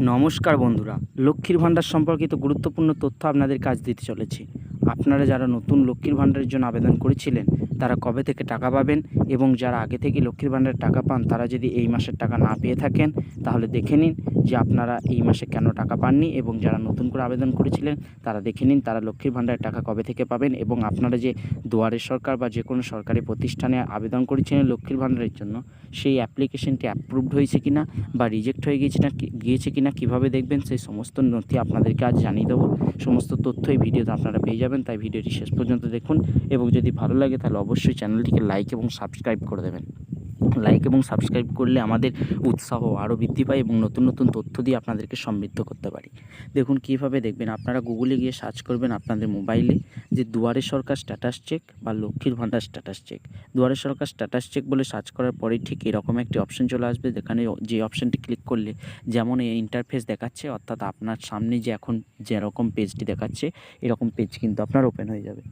নমস্কার বন্ধুরা, লক্ষ্মীর ভাণ্ডার সম্পর্কিত গুরুত্বপূর্ণ তথ্য আপনাদের কাজ দিতে চলেছি। আপনারা যারা নতুন লক্ষ্মীর ভাণ্ডারের জন্য আবেদন করেছিলেন, তারা কবে থেকে টাকা পাবেন এবং যারা আগে থেকে লক্ষ্মীর ভাণ্ডারের টাকা পান, তারা যদি এই মাসের টাকা না পেয়ে থাকেন, তাহলে দেখে নিন যে আপনারা এই মাসে কেন টাকা পাননি এবং যারা নতুন করে আবেদন করেছিলেন, তারা দেখে নিন তারা লক্ষ্মীর ভাণ্ডারের টাকা কবে থেকে পাবেন এবং আপনারা যে দুয়ারে সরকার বা যে কোনো সরকারি প্রতিষ্ঠানে আবেদন করেছিলেন লক্ষ্মীর ভাণ্ডারের জন্য, সেই অ্যাপ্লিকেশনটি অ্যাপ্রুভড হয়েছে কিনা বা রিজেক্ট হয়ে গিয়েছে না গিয়েছে কিনা, কীভাবে দেখবেন, সেই সমস্ত নথি আপনাদেরকে আজ জানিয়ে দেবো। সমস্ত তথ্য এই ভিডিওতে আপনারা পেয়ে যাবেন, তাই ভিডিওটি শেষ পর্যন্ত দেখুন এবং যদি ভালো লাগে তাহলে অবশ্যই চ্যানেলটিকে লাইক এবং সাবস্ক্রাইব করে দেবেন। লাইক এবং সাবস্ক্রাইব করলে আমাদের উৎসাহ আরও বৃদ্ধি পায় এবং নতুন নতুন তথ্য দিয়ে আপনাদেরকে সমৃদ্ধ করতে পারি। দেখুন কীভাবে দেখবেন, আপনারা গুগলে গিয়ে সার্চ করবেন আপনাদের মোবাইলে যে দুয়ারে সরকার স্ট্যাটাস চেক বা লক্ষ্মীর ভাণ্ডার status check Duare Sarkar status check বলে সার্চ করার পরেই ঠিক এরকম একটি অপশন চলে আসবে, যেখানে যে অপশনটি ক্লিক করলে যেমন এই ইন্টারফেস দেখাচ্ছে, অর্থাৎ আপনার সামনে যে এখন যেরকম পেজটি দেখাচ্ছে, এরকম পেজ কিন্তু আপনার ওপেন হয়ে যাবে।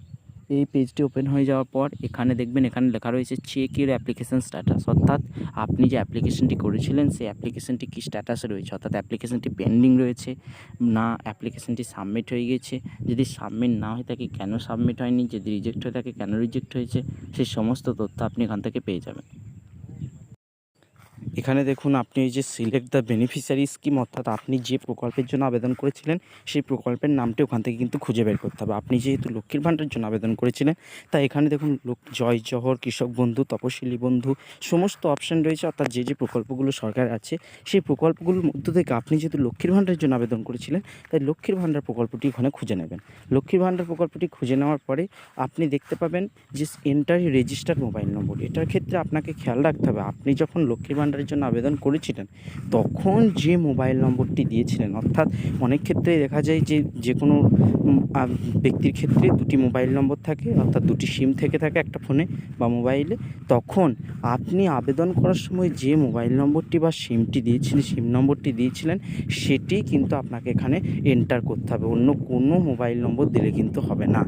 এই পেজটি ওপেন হয়ে যাওয়ার পর এখানে দেখবেন এখানে লেখা রয়েছে চেক ইউর অ্যাপ্লিকেশান স্ট্যাটাস অর্থাৎ আপনি যে অ্যাপ্লিকেশানটি করেছিলেন সেই অ্যাপ্লিকেশানটি কী স্ট্যাটাসে রয়েছে? অর্থাৎ অ্যাপ্লিকেশানটি পেন্ডিং রয়েছে, না অ্যাপ্লিকেশানটি সাবমিট হয়ে গেছে। যদি সাবমিট না হয়ে থাকে, কেন সাবমিট হয়নি? যদি রিজেক্ট হয়ে থাকে, কেন রিজেক্ট হয়েছে? সেই সমস্ত তথ্য আপনি এখান থেকে পেয়ে যাবেন। এখানে দেখুন আপনি এই যে সিলেক্ট দ্য বেনিফিশিয়ারি স্কিম অর্থাৎ আপনি যে প্রকল্পের জন্য আবেদন করেছিলেন, সেই প্রকল্পের নামটি ওখান থেকে কিন্তু খুঁজে বের করতে হবে। আপনি যেহেতু লক্ষ্মীর ভাণ্ডারের জন্য আবেদন করেছিলেন, তাই এখানে দেখুন লোক জয় জহর, কৃষক বন্ধু, তপশিলি বন্ধু, সমস্ত অপশান রয়েছে। অর্থাৎ যে যে প্রকল্পগুলো সরকার আছে, সেই প্রকল্পগুলোর মধ্য থেকে আপনি যেহেতু লক্ষ্মীর ভাণ্ডারের জন্য আবেদন করেছিলেন, তাই লক্ষ্মীর ভাণ্ডার প্রকল্পটি ওখানে খুঁজে নেবেন। লক্ষ্মীর ভাণ্ডার প্রকল্পটি খুঁজে নেওয়ার পরে আপনি দেখতে পাবেন যে এন্টার রেজিস্টার মোবাইল নম্বর এটার ক্ষেত্রে আপনাকে খেয়াল রাখতে হবে, আপনি যখন লক্ষ্মীর ভাণ্ডারের জন্য আবেদন করেছিলেন, তখন যে মোবাইল নম্বরটি দিয়েছিলেন, অর্থাৎ অনেক ক্ষেত্রে দেখা যায় যে যে কোনো ব্যক্তির ক্ষেত্রে দুটি মোবাইল নম্বর থাকে, অর্থাৎ দুটি সিম থেকে থাকে একটা ফোনে বা মোবাইলে। তখন আপনি আবেদন করার সময় যে মোবাইল নম্বরটি বা সিমটি দিয়েছিলেন সিম নম্বরটি দিয়েছিলেন, সেটি কিন্তু আপনাকে এখানে এন্টার করতে হবে। অন্য কোনো মোবাইল নম্বর দিলে কিন্তু হবে না।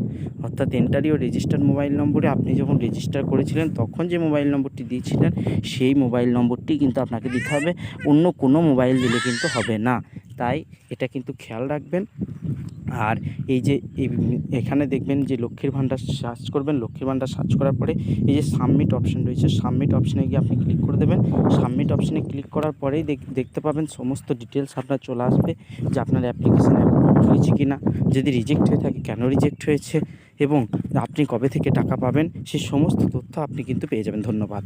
অর্থাৎ এন্টারি ও রেজিস্টার মোবাইল নম্বরে আপনি যখন রেজিস্টার করেছিলেন, তখন যে মোবাইল নম্বরটি দিয়েছিলেন, সেই মোবাইল নম্বরটি কিন্তু আপনাকে দিতে হবে। অন্য কোনো মোবাইল দিলে কিন্তু হবে না। তাই এটা কিন্তু খেয়াল রাখবেন। আর এই যে এখানে দেখবেন যে লক্ষ্মীর ভাণ্ডার সার্চ করবেন, লক্ষ্মীর ভাণ্ডার সার্চ করার পরে এই যে সাবমিট অপশন রয়েছে, সাবমিট অপশনে গিয়ে আপনি ক্লিক করে দেবেন। সাবমিট অপশনে ক্লিক করার পরেই দেখ- দেখতে পাবেন সমস্ত ডিটেলস আপনার চলে আসবে যে আপনার অ্যাপ্লিকেশান হয়েছে কি না যদি রিজেক্ট হয়ে থাকে, কেন রিজেক্ট হয়েছে? এবং আপনি কবে থেকে টাকা পাবেন? সেই সমস্ত তথ্য আপনি কিন্তু পেয়ে যাবেন। ধন্যবাদ।